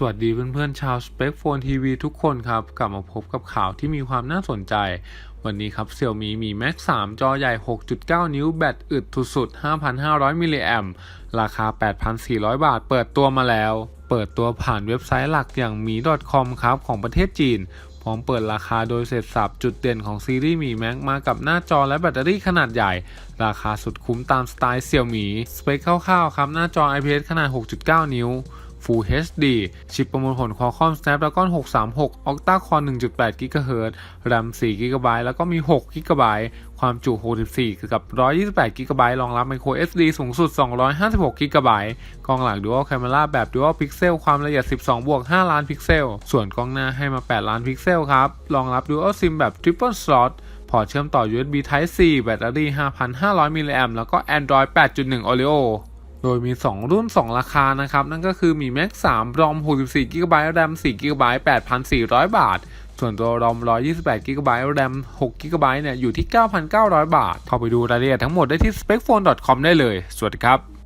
สวัสดีเพื่อนๆชาว Spec Phone TV ทุกคนครับ กลับมาพบกับข่าวที่มีความน่าสนใจ วันนี้ครับ Xiaomi มี Max 3 จอใหญ่ 6.9 นิ้วแบตอึดสุดๆ5,500 มิลลิแอมราคา 8,400 บาทเปิดตัวมาแล้ว เปิดตัวผ่านเว็บไซต์หลักอย่าง mi com ครับ ของประเทศจีน พร้อมเปิดราคาโดยเสร็จสับจุดเด่นของซีรีส์มี Max มากับหน้าจอและแบตเตอรี่ขนาดใหญ่ ราคาสุดคุ้มตามสไตล์ Xiaomi สเปคคร่าวๆครับหน้าจอ IPS ขนาด 6.9 นิ้ว Full HD ชิปประมวลผล Qualcomm Snapdragon 636 Octa Core 1.8 GHz RAM 4 GB แล้วก็มี 6 GB ความจุ 64 กับ 128 GB รองรับ Micro SD สูงสุด 256 GB กล้องหลัง Dual Camera แบบ Dual Pixel ความละเอียด 12 บวก 5 ล้านพิกเซล ส่วนกล้องหน้าให้มา 8 ล้านพิกเซลครับ รองรับ Dual SIM แบบ Triple Slot พอร์ตเชื่อมต่อ USB Type C แบตเตอรี่ 5,500 มิลลิแอมแล้วก็ Android 8.1 Oreo โดยมี 2 รุ่น 2 ราคานะครับ นั่นก็คือมี Max 3 ROM 64 GB RAM 4 GB 8,400 บาท ส่วนตัว ROM 128 GB RAM 6 GB เนี่ยอยู่ที่ 9,900 บาท เข้าไปดูรายละเอียดทั้งหมดได้ที่ specphone.com ได้เลย สวัสดีครับ